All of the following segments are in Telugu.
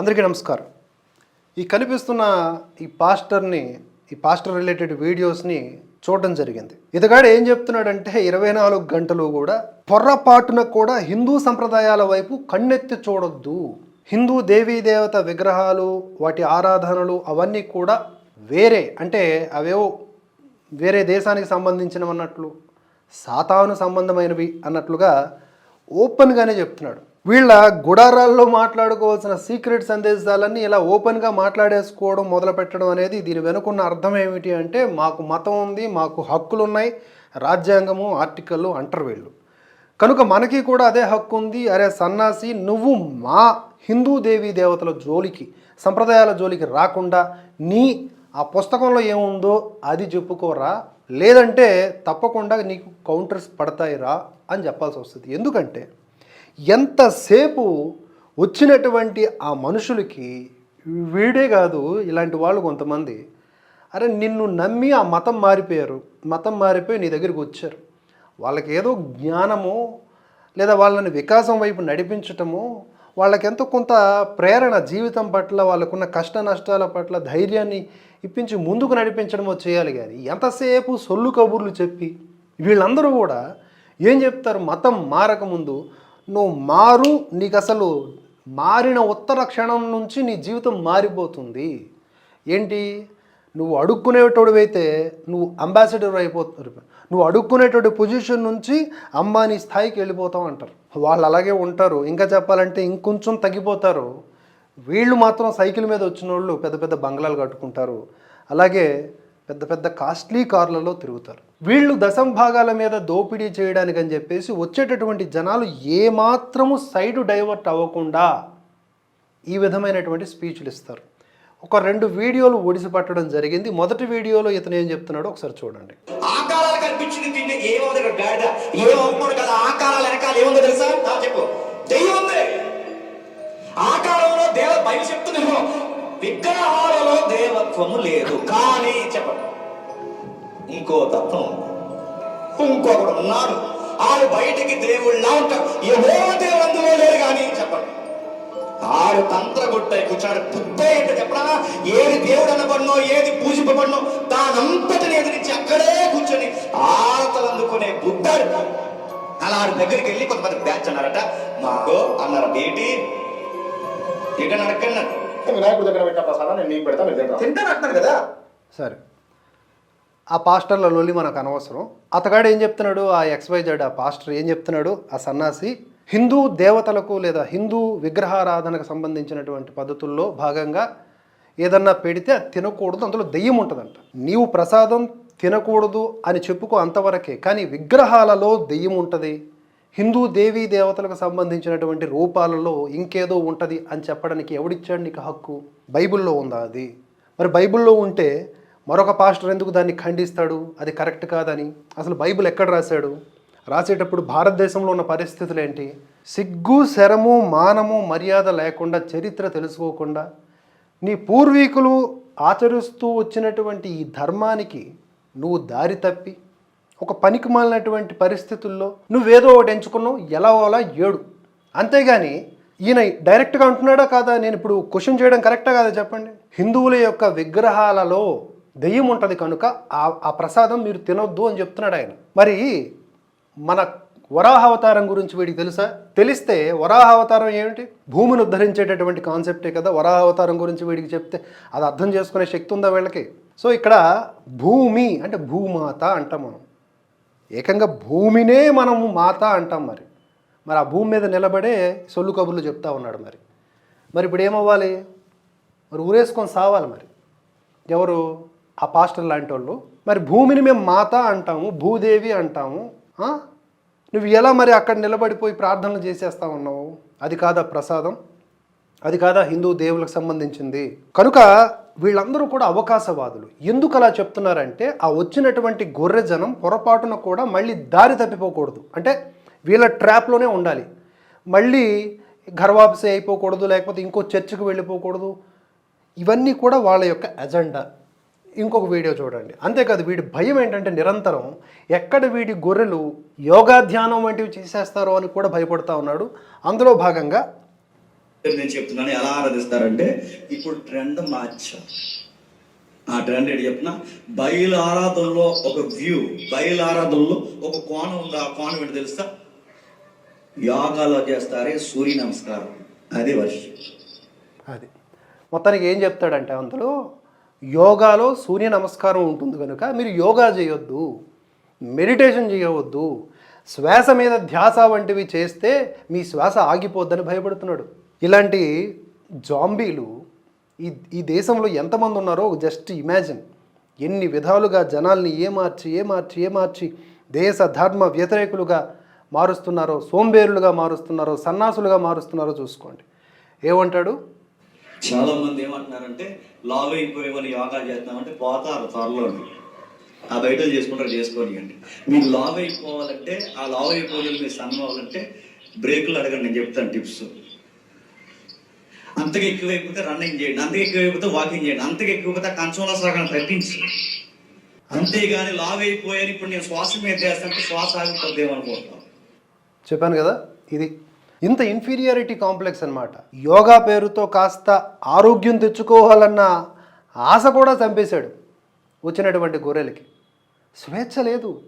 అందరికీ నమస్కారం. ఈ కనిపిస్తున్న ఈ పాస్టర్ని ఈ పాస్టర్ రిలేటెడ్ వీడియోస్ని చూడడం జరిగింది. ఇతగాడు ఏం చెప్తున్నాడంటే ఇరవై నాలుగు గంటలు కూడా పొర్రపాటున కూడా హిందూ సంప్రదాయాల వైపు కన్నెత్తి చూడొద్దు. హిందూ దేవీ దేవత విగ్రహాలు వాటి ఆరాధనలు అవన్నీ కూడా వేరే. అంటే అవేవో వేరే దేశానికి సంబంధించినవి అన్నట్లు సాతాను సంబంధమైనవి అన్నట్లుగా ఓపెన్గానే చెప్తున్నాడు. వీళ్ళ గుడారాల్లో మాట్లాడుకోవాల్సిన సీక్రెట్ సందేశాలన్నీ ఇలా ఓపెన్గా మాట్లాడేసుకోవడం మొదలుపెట్టడం అనేది దీని వెనుకున్న అర్థం ఏమిటి అంటే మాకు మతం ఉంది మాకు హక్కులు ఉన్నాయి రాజ్యాంగము ఆర్టికల్ అంటారు వీళ్ళు. కనుక మనకి కూడా అదే హక్కు ఉంది. అరే సన్నాసి నువ్వు మా హిందూ దేవీ దేవతల జోలికి సంప్రదాయాల జోలికి రాకుండా నీ ఆ పుస్తకంలో ఏముందో అది చెప్పుకోరా? లేదంటే తప్పకుండా నీకు కౌంటర్స్ పడతాయిరా అని చెప్పాల్సి వస్తుంది. ఎందుకంటే ఎంతసేపు వచ్చినటువంటి ఆ మనుషులకి వీడే కాదు ఇలాంటి వాళ్ళు కొంతమంది. అరే నిన్ను నమ్మి ఆ మతం మారిపోయారు. మతం మారిపోయి నీ దగ్గరికి వచ్చారు. వాళ్ళకి ఏదో జ్ఞానము లేదా వాళ్ళని వికాసం వైపు నడిపించటము వాళ్ళకి ఎంతో కొంత ప్రేరణ జీవితం పట్ల వాళ్ళకున్న కష్ట నష్టాల పట్ల ధైర్యాన్ని ఇప్పించి ముందుకు నడిపించడమో చేయాలి కానీ ఎంతసేపు సొల్లు కబుర్లు చెప్పి వీళ్ళందరూ కూడా ఏం చెప్తారు? మతం మారకముందు నువ్వు మారు నీకు అసలు మారిన ఉత్తర క్షణం నుంచి నీ జీవితం మారిపోతుంది. ఏంటి? నువ్వు అడుక్కునేటోడివైతే నువ్వు అంబాసిడర్ అయిపోతున్నారు నువ్వు అడుక్కునేటువంటి పొజిషన్ నుంచి అంబానీ స్థాయికి వెళ్ళిపోతావు అంటారు. వాళ్ళు అలాగే ఉంటారు. ఇంకా చెప్పాలంటే ఇంకొంచెం తగ్గిపోతారు. వీళ్ళు మాత్రం సైకిల్ మీద వచ్చిన వాళ్ళు పెద్ద పెద్ద బంగ్లాలు కట్టుకుంటారు. అలాగే పెద్ద పెద్ద కాస్ట్లీ కార్లలో తిరుగుతారు. వీళ్ళు దశంభాగాల మీద దోపిడీ చేయడానికి అని చెప్పేసి వచ్చేటటువంటి జనాలు ఏమాత్రము సైడ్ డైవర్ట్ అవ్వకుండా ఈ విధమైనటువంటి స్పీచ్లు ఇస్తారు. ఒక రెండు వీడియోలు ఒడిసి పట్టడం జరిగింది. మొదటి వీడియోలో ఇతను ఏం చెప్తున్నాడో ఒకసారి చూడండి. ఆకారాలు కనిపించింది తింటే గాడిద? కదా? ఆకారాల వెనకాల ఏముందో తెలుసా? చెప్పు. దెయ్యం ఉంది ఆకారంలో దేవ బయలు చెప్తున్నాను విగ్రహాలలో దేవత్వము లేదు. కానీ చెప్పండి. ఇంకో తత్వం ఉంది. ఇంకొకడు ఉన్నాడు. ఆడు బయటికి దేవుళ్ళ ఉంటాడు. ఏవో దేవుడు లేరు కానీ చెప్పండి. ఆడు తంత్రగొట్టై కూర్చాడు బుద్ధ ఏంటో చెప్పడా ఏది దేవుడు అనబడినో ఏది పూజింపబడినో దానంతటిని ఎదిరించి అక్కడే కూర్చొని ఆరతలు అందుకునే బుద్ధాడు. అలా ఆడి దగ్గరికి వెళ్ళి కొంతమంది బ్యాచ్ అన్నారట. మాకో అన్నారు ఏంటి? ఇక్కడ నడకండి వినాయకుడి దగ్గర పెట్టిన ప్రసాదం నేను నీకు పెడతా మీరు తింటాం తింటాను అంటున్నారు కదా. సరే. ఆ పాస్టర్ల లొల్లి మనకు అనవసరం. అతగాడు ఏం చెప్తున్నాడు? ఆ ఎక్స్వైజెడ్ ఆ పాస్టర్ ఏం చెప్తున్నాడు? ఆ సన్నాసి హిందూ దేవతలకు లేదా హిందూ విగ్రహారాధనకు సంబంధించినటువంటి పద్ధతుల్లో భాగంగా ఏదన్నా పెడితే అది తినకూడదు అందులో దెయ్యం ఉంటుందంట. నీవు ప్రసాదం తినకూడదు అని చెప్పుకో అంతవరకే కానీ విగ్రహాలలో దెయ్యం ఉంటుంది. హిందూ దేవీ దేవతలకు సంబంధించినటువంటి రూపాలలో ఇంకేదో ఉంటుంది అని చెప్పడానికి ఎవడిచ్చాడు నీకు హక్కు? బైబిల్లో ఉందా అది? మరి బైబిల్లో ఉంటే మరొక పాస్టర్ ఎందుకు దాన్ని ఖండిస్తాడు? అది కరెక్ట్ కాదని. అసలు బైబిల్ ఎక్కడ రాశాడు? రాసేటప్పుడు భారతదేశంలో ఉన్న పరిస్థితులు ఏంటి? సిగ్గు శరము మానము మర్యాద లేకుండా చరిత్ర తెలుసుకోకుండా నీ పూర్వీకులు ఆచరిస్తూ వచ్చినటువంటి ఈ ధర్మానికి నువ్వు దారి తప్పి. ఒక పనికి మాలినటువంటి పరిస్థితుల్లో నువ్వేదో ఒకటి ఎంచుకున్నావు ఎలా అలా ఏడు. అంతేగాని ఈయన డైరెక్ట్గా అంటున్నాడా కాదా? నేను ఇప్పుడు క్వశ్చన్ చేయడం కరెక్టా కాదా చెప్పండి? హిందువుల యొక్క విగ్రహాలలో దెయ్యం ఉంటుంది కనుక ఆ ఆ ప్రసాదం మీరు తినొద్దు అని చెప్తున్నాడు ఆయన. మరి మన వరాహ అవతారం గురించి వీడికి తెలుసా? తెలిస్తే వరాహ అవతారం ఏమిటి? భూమిని ఉద్ధరించేటటువంటి కాన్సెప్టే కదా వరాహ అవతారం గురించి వీడికి చెప్తే అది అర్థం చేసుకునే శక్తి ఉందా వీళ్ళకి? సో ఇక్కడ భూమి అంటే భూమాత అంటాం మనం. ఏకంగా భూమినే మనము మాత అంటాం మరి. మరి ఆ భూమి మీద నిలబడే సొల్లు కబుర్లు చెప్తా ఉన్నాడు మరి. మరి ఇప్పుడు ఏమవ్వాలి? మరి ఊరేసుకొని సావాలి మరి. ఎవరు? ఆ పాస్టర్ లాంటి వాళ్ళు. మరి భూమిని మేము మాత అంటాము భూదేవి అంటాము. నువ్వు ఎలా మరి అక్కడ నిలబడిపోయి ప్రార్థనలు చేసేస్తా ఉన్నావు? అది కాదా ప్రసాదం? అది కాదా హిందూ దేవులకు సంబంధించింది. కనుక వీళ్ళందరూ కూడా అవకాశవాదులు. ఎందుకు అలా చెప్తున్నారంటే ఆ వచ్చినటువంటి గొర్రె జనం పొరపాటున కూడా మళ్ళీ దారి తప్పిపోకూడదు. అంటే వీళ్ళ ట్రాప్లోనే ఉండాలి. మళ్ళీ గర్వాపసే అయిపోకూడదు లేకపోతే ఇంకో చర్చికి వెళ్ళిపోకూడదు. ఇవన్నీ కూడా వాళ్ళ యొక్క ఎజెండా. ఇంకొక వీడియో చూడండి. అంతేకాదు వీడి భయం ఏంటంటే నిరంతరం ఎక్కడ వీడి గొర్రెలు యోగా ధ్యానం వంటివి చేసేస్తారో అని కూడా భయపడతా ఉన్నాడు. అందులో భాగంగా నేను చెప్తున్నాను ఎలా ఆరాధిస్తారంటే ఇప్పుడు ట్రెండ్ మార్చారు ఆ ట్రెండ్ ఏంటి చెప్పిన బయలు ఆరాధనలో ఒక వ్యూ బయలు ఆరాధనలో ఒక కోణం ఉంది? ఆ కోణం ఏంటి తెలుస్తా యోగాలో చేస్తారే సూర్య నమస్కారం. అదే వర్ష. అది. మొత్తానికి ఏం చెప్తాడంటే అందులో యోగాలో సూర్య నమస్కారం ఉంటుంది కనుక మీరు యోగా చేయొద్దు మెడిటేషన్ చేయవద్దు శ్వాస మీద ధ్యాస వంటివి చేస్తే మీ శ్వాస ఆగిపోద్దని భయపడుతున్నాడు. ఇలాంటి జాంబీలు ఈ ఈ దేశంలో ఎంతమంది ఉన్నారో జస్ట్ ఇమాజిన్. ఎన్ని విధాలుగా జనాల్ని ఏమార్చి ఏమార్చి ఏమార్చి దేశ ధర్మ వ్యతిరేకులుగా మారుస్తున్నారో సోంబేరులుగా మారుస్తున్నారో సన్నాసులుగా మారుస్తున్నారో చూసుకోండి. ఏమంటాడు? చాలా మంది ఏమంటున్నారంటే లావ్ అయిపోయేవని యోగా చేస్తామంటే పోతారు త్వరలో ఆ బయట చేసుకుంటారు చేసుకోని అంటే మీరు లావ్ అయిపోవాలంటే ఆ లావ్ అయిపోవాలి మీరు సన్ అవ్వాలంటే బ్రేకులు అడగండి నేను చెప్తాను టిప్స్. అంతగా ఎక్కువైపోతే రన్నింగ్ చేయండి అంతగా ఎక్కువైపోతే వాకింగ్ చేయండి అంతగా ఎక్కువైపోతే కంచంలో సగం తగ్గించి అంతేగాని లావ్ అయిపోయాను ఇప్పుడు నేను శ్వాస మీద చేస్తాను శ్వాస ఆగిపోద్దేమో అనుకుంటాం చెప్పాను కదా ఇది ఇంత ఇన్ఫీరియారిటీ కాంప్లెక్స్ అన్నమాట. యోగా పేరుతో కాస్త ఆరోగ్యం తెచ్చుకోవాలన్న ఆశ కూడా చంపేశాడు వచ్చినటువంటి గొర్రెలకి. స్వేచ్ఛ లేదు.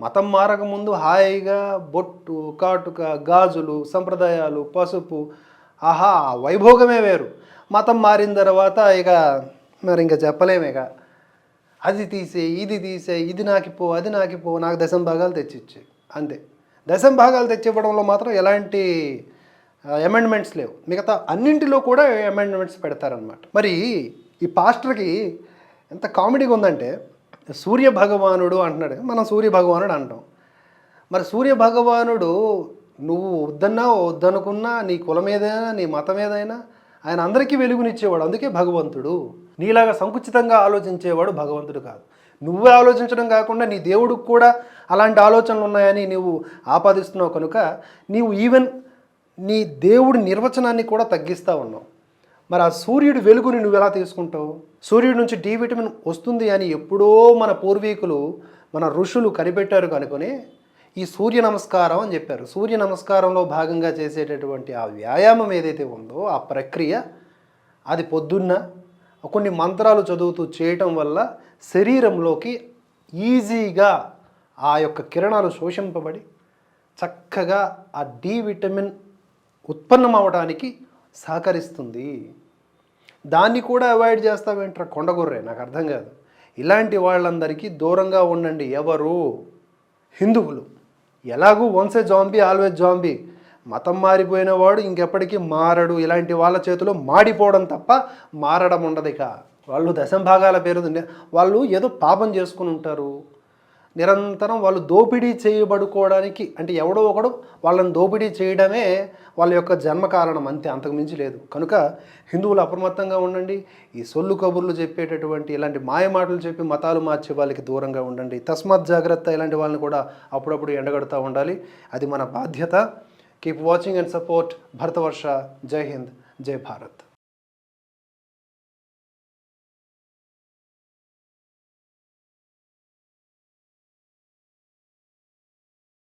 మతం మారకముందు హాయిగా బొట్టు కాటుక గాజులు సంప్రదాయాలు పసుపు ఆహా వైభోగమే వేరు. మతం మారిన తర్వాత ఇక మరి ఇంకా చెప్పలేమిక అది తీసే ఇది తీసే ఇది నాకిపో అది నాకిపో నాకు దశం భాగాలు తెచ్చిచ్చే అంతే. దశం భాగాలు తెచ్చివ్వడంలో మాత్రం ఎలాంటి అమెండ్మెంట్స్ లేవు. మిగతా అన్నింటిలో కూడా అమెండ్మెంట్స్ పెడతారనమాట మరి ఈ పాస్టర్కి ఎంత కామెడీగా ఉందంటే సూర్య భగవానుడు అంటున్నాడు. మనం సూర్య భగవానుడు అంటాం. మరి సూర్య భగవానుడు నువ్వు వద్దన్నా వద్దనుకున్నా నీ కులం ఏదైనా నీ మతం ఏదైనా ఆయన అందరికీ వెలుగునిచ్చేవాడు. అందుకే భగవంతుడు. నీలాగా సంకుచితంగా ఆలోచించేవాడు భగవంతుడు కాదు. నువ్వే ఆలోచించడం కాకుండా నీ దేవుడికి కూడా అలాంటి ఆలోచనలు ఉన్నాయని నువ్వు ఆపాదిస్తున్నావు కనుక నీవు ఈవెన్ నీ దేవుడి నిర్వచనాన్ని కూడా తగ్గిస్తూ ఉన్నావు. మరి ఆ సూర్యుడి వెలుగుని నువ్వు ఎలా తీసుకుంటావు? సూర్యుడి నుంచి డి విటమిన్ వస్తుంది అని ఎప్పుడో మన పూర్వీకులు మన ఋషులు కనిపెట్టారు కనుకొని ఈ సూర్య నమస్కారం అని చెప్పారు. సూర్య నమస్కారంలో భాగంగా చేసేటటువంటి ఆ వ్యాయామం ఏదైతే ఉందో ఆ ప్రక్రియ అది పొద్దున్న కొన్ని మంత్రాలు చదువుతూ చేయటం వల్ల శరీరంలోకి ఈజీగా ఆ యొక్క కిరణాలు శోషింపబడి చక్కగా ఆ డి విటమిన్ ఉత్పన్నం అవడానికి సహకరిస్తుంది. దాన్ని కూడా అవాయిడ్ చేస్తామేంట్రా కొండగొర్రే? నాకు అర్థం కాదు. ఇలాంటి వాళ్ళందరికీ దూరంగా ఉండండి ఎవరు? హిందువులు. ఎలాగూ వన్సే జాంబీ ఆల్వేజ్ జాంబీ మతం మారిపోయిన వాడు ఇంకెప్పటికీ మారడు. ఇలాంటి వాళ్ళ చేతిలో మాడిపోవడం తప్ప మారడం ఉండదు ఇక. వాళ్ళు దశంభాగాల పేరు వాళ్ళు ఏదో పాపం చేసుకుని ఉంటారు. నిరంతరం వాళ్ళు దోపిడీ చేయబడుకోవడానికి అంటే ఎవడో ఒకడు వాళ్ళని దోపిడీ చేయడమే వాళ్ళ యొక్క జన్మ కారణం అంతే అంతకుమించి లేదు. కనుక హిందువులు అప్రమత్తంగా ఉండండి. ఈ సొల్లు కబుర్లు చెప్పేటటువంటి ఇలాంటి మాయ మాటలు చెప్పి మతాలు మార్చే వాళ్ళకి దూరంగా ఉండండి. తస్మాత్ జాగ్రత్త ఇలాంటి వాళ్ళని కూడా అప్పుడప్పుడు ఎండగడుతూ ఉండాలి. అది మన బాధ్యత. Keep watching and support Bharatavarsha. జై హింద్. జై భారత్.